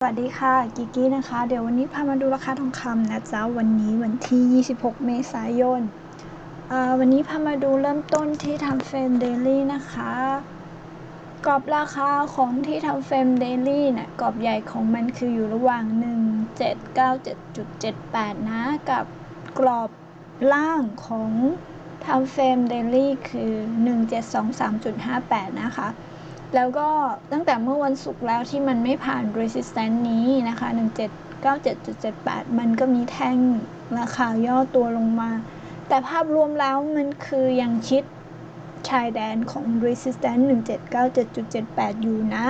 สวัสดีค่ะกิกกี้นะคะ เดี๋ยววันนี้พามาดูราคาทองคำนะจ๊ะวันนี้วันที่ 26 เมษายนวันนี้พามาดูเริ่มต้นที่ทำเฟรมเดลี่นะคะกรอบราคาของที่ทำเฟรมเดลี่เนี่ยกรอบใหญ่ของมันคืออยู่ระหว่าง 1797.78 นะกับกรอบล่างของทำเฟรมเดลี่คือ 1723.58 นะคะ แล้วก็ตั้งแต่เมื่อวันศุกร์แล้วที่มันไม่ผ่าน resistance นี้นะคะ 1797.78 มันก็มีแท่งราคาย่อตัวลงมา แต่ภาพรวมแล้วมันคือยังชิดชายแดนของ resistance 1797.78 อยู่นะ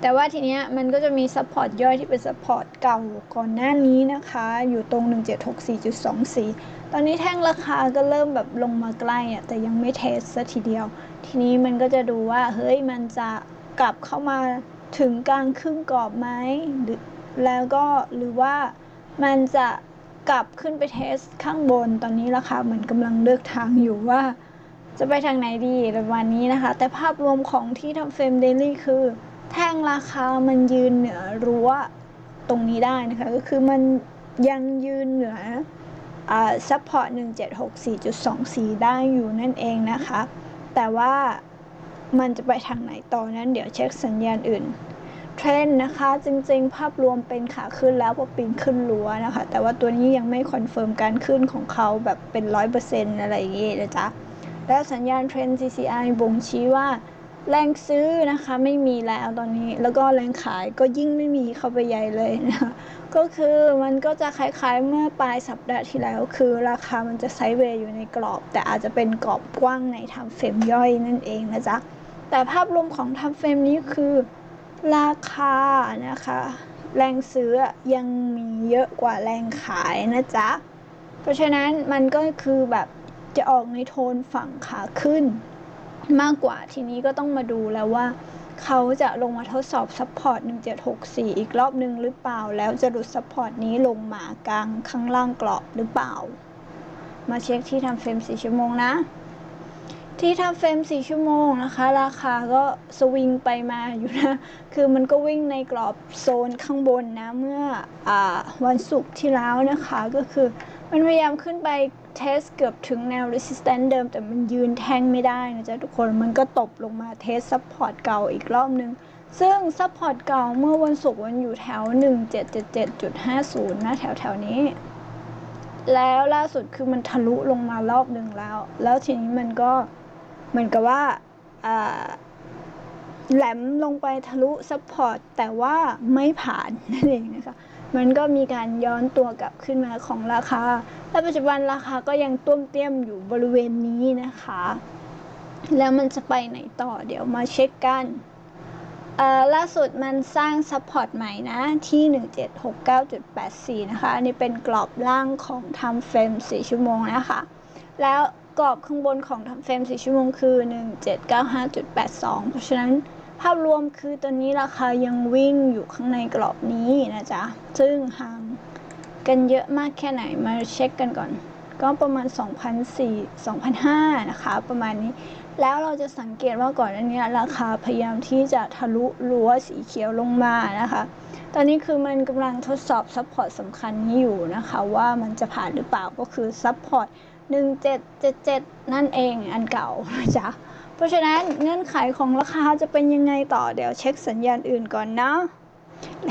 แต่ว่าทีเนี้ยมันก็จะมี support ย่อยที่เป็น support เก่าก่อนหน้านี้นะคะ อยู่ตรง 1764.24 ตอนนี้แท่งราคาก็เริ่มแบบลงมาใกล้อะแต่ยังไม่เทสซะทีเดียว ทีนี้มันก็จะดูว่าเฮ้ยมันจะกลับเข้ามาถึงกลางครึ่งกรอบไหมหรือแล้วก็หรือว่ามันจะกลับขึ้นไปเทสข้างบน ตอนนี้ราคาเหมือนกำลังเลือกทางอยู่ว่า จะไปทางไหนดีประมาณนี้นะคะ แต่ภาพรวมของที่ทำเฟรมเดลี่คือ แท่งราคามันยืนเหนือรั้วตรงนี้ได้นะคะ ก็คือมันยังยืนเหนือซัพพอร์ต1764.24 ได้อยู่นั่นเองนะคะ แต่ว่ามันจะไปทางไหนต่อนั้นเดี๋ยวเช็คสัญญาณอื่น เทรนนะคะ จริงๆ ภาพรวมเป็นขาขึ้นแล้วพอปีนขึ้นรั้วนะคะ แต่ว่าตัวนี้ยังไม่คอนเฟิร์มการขึ้นของเขาแบบเป็นร้อยเปอร์เซ็นต์อะไรอย่างเงี้ยนะจ๊ะ แล้วสัญญาณเทรน CCI บ่งชี้ว่า แรงซื้อนะคะไม่มีแล้วตอนนี้ แล้วก็แรงขายก็ยิ่งไม่มีเข้าไปใหญ่เลยนะคะก็คือมันก็จะคล้ายๆเมื่อปลายสัปดาห์ที่แล้ว คือราคามันจะไซด์เวย์อยู่ในกรอบ แต่อาจจะเป็นกรอบกว้างในทำเฟรมย่อยนั่นเองนะจ๊ะแต่ภาพรวมของทำเฟรมนี้คือราคานะคะ แรงซื้อยังมีเยอะกว่าแรงขายนะจ๊ะเพราะฉะนั้นมันก็คือแบบจะออกในโทนฝั่งขาขึ้น มากกว่าทีนี้ก็ต้องมาดูแล้วว่า เขาจะลงมาทดสอบซัพพอร์ต1764 อีกรอบหนึ่งหรือเปล่า แล้วจะหลุดซัพพอร์ตนี้ลงมากลางข้างล่างกรอบหรือเปล่า มาเช็คที่ทำเฟรม4ชั่วโมงนะ ที่ทำเฟรม4ชั่วโมงนะคะ ราคาก็สวิงไปมาอยู่นะ คือมันก็วิ่งในกรอบโซนข้างบนนะ เมื่ออวันศุกร์ที่แล้วนะคะก็คือมันพยายามขึ้นไป เทสเกือบถึงแนว resistance เดิม แต่มันยืนแท่งไม่ได้นะจ๊ะทุกคนมันก็ตบลงมาเทสซัพพอร์ตเก่าอีกรอบนึง ซึ่งซัพพอร์ตเก่าเมื่อวันศุกร์มันอยู่แถว 1777.50 นะแถวแถวๆนี้ แล้วล่าสุดคือมันทะลุลงมารอบหนึ่งแล้ว แล้วทีนี้มันก็เหมือนกับว่าอ่าแหลมลงไปทะลุซัพพอร์ตแต่ว่าไม่ผ่านนั่นเองนะคะ มันก็มีการย้อนตัวกลับขึ้นมาของราคา และปัจจุบันราคาก็ยังต้มเตี้ยมอยู่บริเวณนี้นะคะ แล้วมันจะไปไหนต่อเดี๋ยวมาเช็คกันอ่อล่าสุดมันสร้างซัพพอร์ตใหม่นะ ที่ 1769.84 นะคะ อันนี้เป็นกรอบล่างของทำเฟรม 4 ชั่วโมงนะคะ แล้วกรอบข้างบนของทำเฟรม 4 ชั่วโมงคือ 1795.82 เพราะฉะนั้น ภาพรวมคือตอนนี้ราคายังวิ่งอยู่ข้างในกรอบนี้นะจ๊ะ ซึ่งห่างกันเยอะมากแค่ไหนมาเช็คกันก่อน ก็ประมาณ2,400 2,500นะคะ ประมาณนี้ แล้วเราจะสังเกตว่าก่อนอันนี้ราคาพยายามที่จะทะลุรั้วสีเขียวลงมานะคะ ตอนนี้คือมันกำลังทดสอบซัพพอร์ตสำคัญนี้อยู่นะคะ ว่ามันจะผ่านหรือเปล่าก็คือซัพพอร์ต1777 นั่นเองอันเก่านะจ๊ะ เพราะฉะนั้นเงื่อนไขของราคาจะเป็นยังไงต่อเดี๋ยวเช็คสัญญาณอื่นก่อนนะ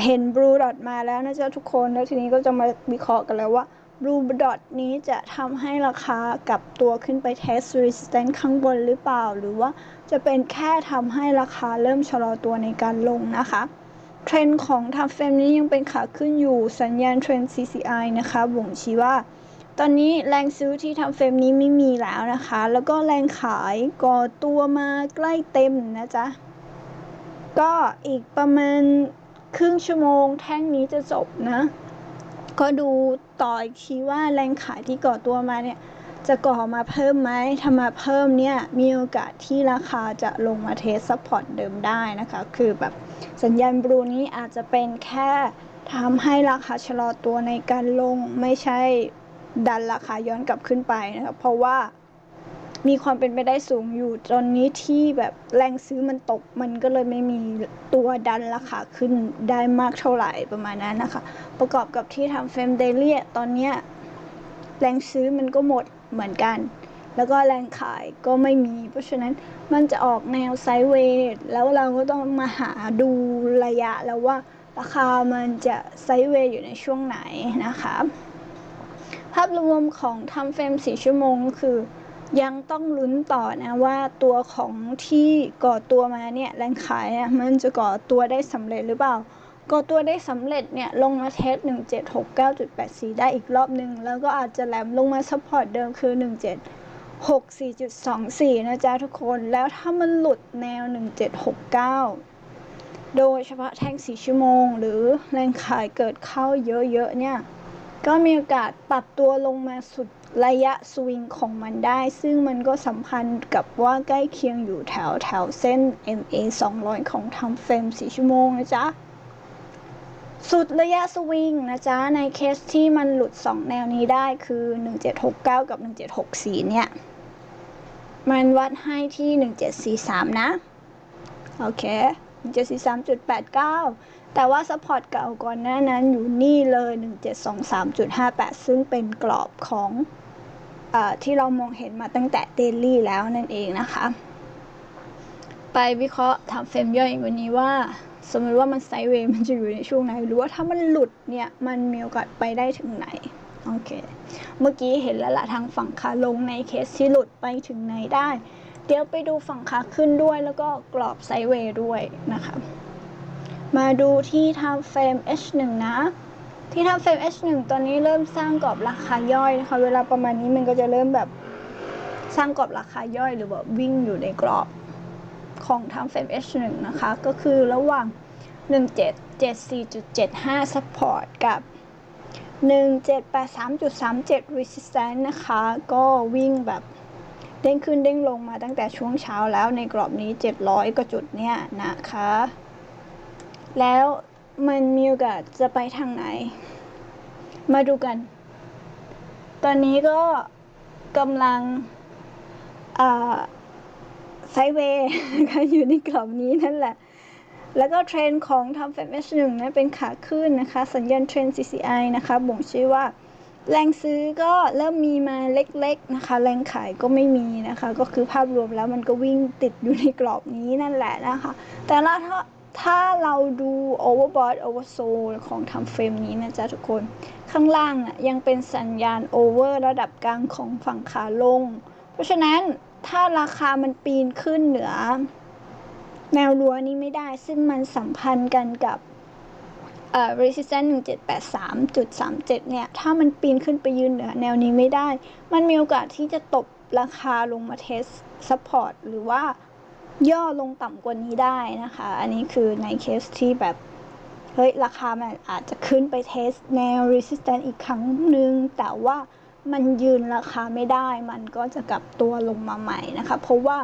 เห็น blue dot มาแล้วนะจ๊ะทุกคนแล้วทีนี้ก็จะมาวิเคราะห์กันแล้วว่า blue dot นี้จะทำให้ราคากลับตัวขึ้นไป test resistance ข้างบนหรือเปล่า หรือว่าจะเป็นแค่ทำให้ราคาเริ่มชะลอตัวในการลงนะคะเทรนด์ของทำเฟรมนี้ยังเป็นขาขึ้นอยู่สัญญาณเทรนด์ CCI นะคะบ่งชี้ว่า ตอนนี้แรงซื้อที่ทำเฟรมนี้ไม่มีแล้วนะคะ แล้วก็แรงขายก่อตัวมาใกล้เต็มนะจ๊ะ ก็อีกประมาณครึ่งชั่วโมงแท่งนี้จะจบนะ ก็ดูต่ออีกทีว่าแรงขายที่ก่อตัวมาเนี่ย จะก่อมาเพิ่มไหมถ้ามาเพิ่มเนี่ย มีโอกาสที่ราคาจะลงมาเทสซัพพอร์ตเดิมได้นะคะ คือแบบสัญญาณบลูนี้อาจจะเป็นแค่ทำให้ราคาชะลอตัวในการลงไม่ใช่ ดันราคาย้อนกลับขึ้นไปนะคะเพราะว่ามีความเป็นไปได้สูงอยู่ตอนนี้ที่แบบแรงซื้อมันตก มันก็เลยไม่มีตัวดันราคาขึ้นได้มากเท่าไหร่ประมาณนั้นนะคะ ประกอบกับที่ทำเฟรมเดลี่ตอนเนี้ยแรงซื้อมันก็หมดเหมือนกัน แล้วก็แรงขายก็ไม่มี เพราะฉะนั้นมันจะออกแนวไซด์เวย์แล้วเราก็ต้องมาหาดูระยะแล้วว่าราคามันจะไซด์เวย์อยู่ในช่วงไหนนะคะ ภาพรวมของทำเฟรม4ชั่วโมงคือ ยังต้องลุ้นต่อนะว่าตัวของที่ก่อตัวมาเนี่ยแรงขายอะมันจะก่อตัวได้สำเร็จหรือเปล่า ก่อตัวได้สำเร็จเนี่ยลงมาเทส 1769.84 ได้อีกรอบหนึ่งแล้วก็อาจจะแหลมลงมาซัพพอร์ตเดิมคือ 1764.24 นะจ๊ะทุกคนแล้วถ้ามันหลุดแนว 1769โดยเฉพาะแท่ง4ชั่วโมง หรือแรงขายเกิดเข้าเยอะๆเนี่ย ก็มีโอกาสปรับตัวลงมาสุดระยะสวิงของมันได้ ซึ่งมันก็สัมพันธ์กับว่าใกล้เคียงอยู่แถวแถวเส้น MA 200 ของทำเฟรม4ชั่วโมงนะจ๊ะ สุดระยะสวิงนะจ๊ะ ในเคสที่มันหลุด 2 แนวนี้ได้คือ 1769 กับ 1764 เนี่ย มันวัดให้ที่ 1743 นะ โอเค 1743.89 แต่ว่าซัพพอร์ตเก่าก่อนหน้านั้นอยู่นี่เลย 1723.58 ซึ่งเป็นกรอบของอที่เรามองเห็นมาตั้งแต่เดลี่แล้วนั่นเองนะคะ ไปวิเคราะห์ทำเฟรมย่อยวันนี้ว่า สมมติว่ามันไซด์เวย์มันจะอยู่ในช่วงไหน หรือว่าถ้ามันหลุดเนี่ย มันมีโอกาสไปได้ถึงไหน โอเค เมื่อกี้เห็นแล้วละทางฝั่งขาลงในเคสที่หลุดไปถึงไหนได้ เดี๋ยวไปดูฝั่งขาขึ้นด้วยแล้วก็กรอบไซด์เวย์ด้วยนะคะ มาดูที่ทำเฟรม H1 นะ ที่ทำเฟรม H1 ตอนนี้เริ่มสร้างกรอบราคาย่อยนะคะ เวลาประมาณนี้มันก็จะเริ่มแบบสร้างกรอบราคาย่อย หรือแบบวิ่งอยู่ในกรอบของทำเฟรม H1 นะคะ ก็คือระหว่าง 1774.75 support กับ 1783.37 resistance นะคะ ก็วิ่งแบบเด้งขึ้นเด้งลงมาตั้งแต่ช่วงเช้าแล้วในกรอบนี้ 700กว่าจุดเนี่ยนะคะ แล้วมันมีโอกาสจะไปทางไหน มาดูกัน ตอนนี้ก็กำลังไซเวย์นะคะอยู่ในกรอบนี้นั่นแหละ แล้วก็เทรนของทำเฟม H1 นะเป็นขาขึ้นนะคะ สัญญาณเทรน CCI นะคะบ่งชี้ว่า แรงซื้อก็เริ่มมีมาเล็กๆนะคะ แรงขายก็ไม่มีนะคะ ก็คือภาพรวมแล้วมันก็วิ่งติดอยู่ในกรอบนี้นั่นแหละนะคะ แต่ละถ้า ถ้าเราดู overbought oversold ของทำเฟรมนี้นะจ๊ะทุกคน ข้างล่างอะยังเป็นสัญญาณ over ระดับกลางของฝั่งขาลง เพราะฉะนั้นถ้าราคามันปีนขึ้นเหนือ แนวรั้วนี้ไม่ได้ ซึ่งมันสัมพันธ์กันกับเอ่อ resistance 1783.37 เนี่ย ถ้ามันปีนขึ้นไปยืนเหนือแนวนี้ไม่ได้ มันมีโอกาสที่จะตบราคาลงมาเทส support หรือว่า ย่อลงต่ำกว่านี้ได้นะคะ อันนี้คือในเคสที่แบบ เฮ้ย ราคามันอาจจะขึ้นไปเทสแนว resistance อีกครั้งหนึ่งแต่ว่ามันยืนราคาไม่ได้ มันก็จะกลับตัวลงมาใหม่นะคะ เพราะว่า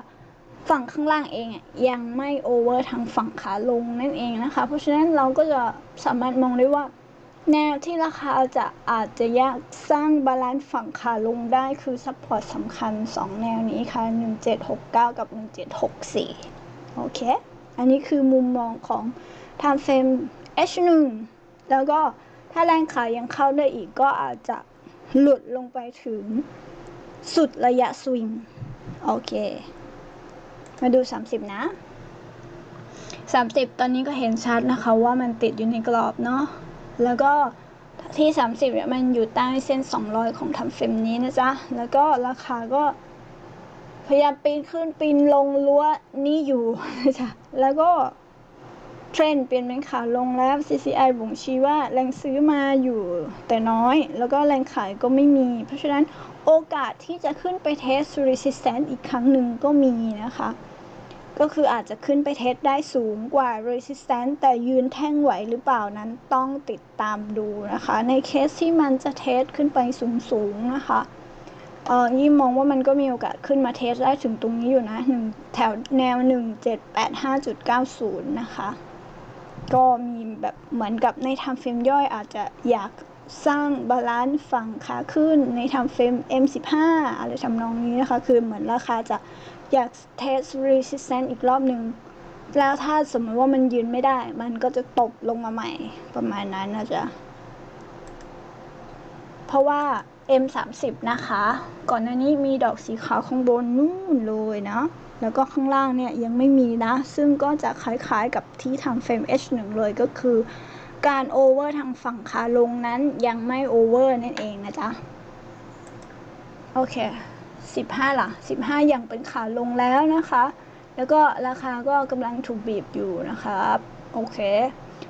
ฝั่งข้างล่างเองยังไม่โอเวอร์ทางฝั่งขาลงนั่นเองนะคะ เพราะฉะนั้นเราก็จะสามารถมองได้ว่า แนวที่ราคาจะอาจจะยากสร้างบาลานซ์ฝั่งขาลงได้คือซัพพอร์ตสำคัญ 2 แนวนี้ค่ะ 1769 กับ 1764 โอเค อันนี้คือมุมมองของ time frame H1 แล้วก็ถ้าแรงขายยังเข้าได้อีกก็อาจจะหลุดลงไปถึงสุดระยะสวิง โอเค มาดู 30 นะ 30 ตอนนี้ก็เห็นชัดนะคะว่ามันติดอยู่ในกรอบเนาะ แล้วก็ที่ 30เนี่ยมันอยู่ใต้เส้น 200 ของทำเฟรมนี้นะจ๊ะ แล้วก็ราคาก็ พยายามปีนขึ้นปีนลงรั้วนี้อยู่นะจ๊ะ แล้วก็เทรนเปลี่ยนเป็นขาลงแล้ว CCI บ่งชี้ว่าแรงซื้อมาอยู่แต่น้อย แล้วก็แรงขายก็ไม่มี เพราะฉะนั้นโอกาสที่จะขึ้นไปเทส resistance อีกครั้งหนึ่งก็มีนะคะ ก็คืออาจจะขึ้นไปเทสได้สูงกว่า resistance แต่ยืนแท่งไหวหรือเปล่านั้นต้องติดตามดูนะคะ ในเคสที่มันจะเทสขึ้นไปสูงๆนะคะเออยี่มองว่ามันก็มีโอกาสขึ้นมาเทสได้ถึงตรงนี้อยู่นะหนึ่งแถวแนว 1785.90 นะคะ ก็มีแบบเหมือนกับในทำเฟรมย่อยอาจจะอยาก สร้างบาลานซ์ฝั่งขาขึ้นในทำเฟรม M15 อะไรทำนองนี้นะคะ คือเหมือนราคาจะอยาก test resistance อีกรอบหนึ่งแล้วถ้าสมมติว่ามันยืนไม่ได้ มันก็จะตบลงมาใหม่ประมาณนั้นนะจ๊ะ เพราะว่า M30 นะคะ ก่อนหน้านี้มีดอกสีขาวข้างบนนู่นเลยนะ แล้วก็ข้างล่างเนี่ยยังไม่มีนะ ซึ่งก็จะคล้ายๆกับที่ทำเฟรม H1 เลยก็คือ การโอเวอร์ทางฝั่งขาลงนั้นยังไม่โอเวอร์นั่นเองนะจ๊ะ โอเค15ล่ะ15ยังเป็นขาลงแล้วนะคะ แล้วก็ราคาก็กำลังถูกบีบอยู่นะครับ โอเค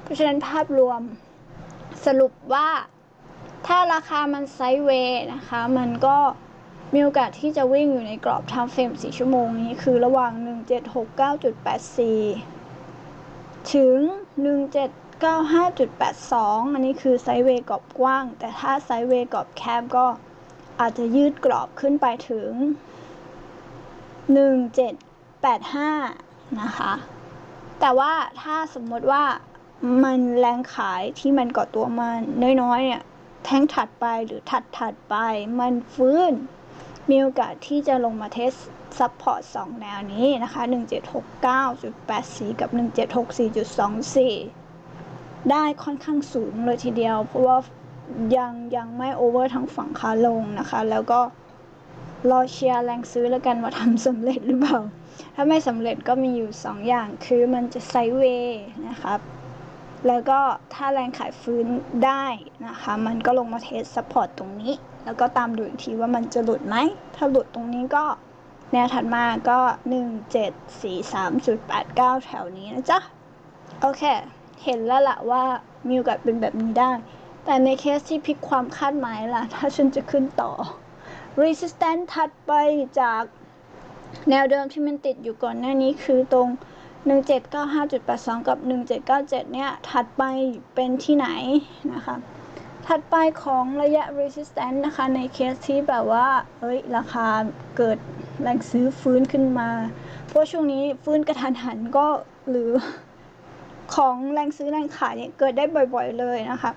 เพราะฉะนั้นภาพรวมสรุปว่า ถ้าราคามันไซด์เวย์นะคะ มันก็มีโอกาสที่จะวิ่งอยู่ในกรอบ time frame 4ชั่วโมงนี้คือระหว่าง 1769.84 ถึง 95.82 อันนี้คือไซด์เวย์กรอบกว้าง แต่ถ้าไซด์เวย์กรอบแคบก็อาจจะยืดกรอบขึ้นไปถึง 1785 นะคะ แต่ว่าถ้าสมมติว่ามันแรงขายที่มันก่อตัวมาน้อยๆเนี่ย แท่งถัดไปหรือถัดถัดไป มันฟื้น มีโอกาสที่จะลงมาเทสซัพพอร์ต2แนวนี้นะคะ 1769.84 กับ 1764.24 ได้ค่อนข้างสูงเลยทีเดียว เพราะว่ายังยังไม่โอเวอร์ทั้งฝั่งขาลงนะคะ แล้วก็รอเชียร์แรงซื้อแล้วกันว่าทำสำเร็จหรือเปล่า ถ้าไม่สำเร็จก็มีอยู่ 2 อย่างคือมันจะไซด์เวย์นะครับ แล้วก็ถ้าแรงขายฟื้นได้นะคะ มันก็ลงมาเทสซัพพอร์ตตรงนี้ แล้วก็ตามดูอีกทีว่ามันจะหลุดไหม ถ้าหลุดตรงนี้ก็แนวถัดมาก็ 1743.89 แถวนี้นะจ๊ะ โอเค เห็นแล้วล่ะว่ามีโอกาสเป็นแบบนี้ได้ แต่ในเคสที่พลิกความคาดหมายล่ะ ถ้าฉันจะขึ้นต่อ resistance ถัดไปจากแนวเดิมที่มันติดอยู่ก่อนหน้านี้คือตรง 1795.82 กับ 1797 เนี่ย ถัดไปเป็นที่ไหนนะคะ ถัดไปของระยะ resistance นะคะ ในเคสที่แบบว่าเอ้ย ราคาเกิดแรงซื้อฟื้นขึ้นมา เพราะช่วงนี้ฟื้นกระทันหันก็หรือ ของแรงซื้อแรงขายเนี่ยเกิดได้บ่อยๆเลยนะคะ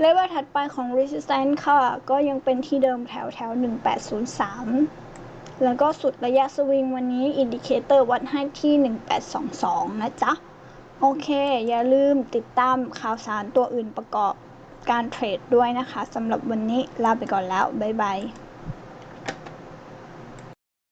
เลเวลถัดไปของ resistance ค่ะ ก็ยังเป็นที่เดิมแถวแถว1803 แล้วก็สุดระยะสวิงวันนี้อินดิเคเตอร์วัดให้ที่ 1822 นะจ๊ะ โอเค อย่าลืมติดตามข่าวสารตัวอื่นประกอบการเทรดด้วยนะคะสำหรับวันนี้ลาไปก่อนแล้ว บ๊ายบาย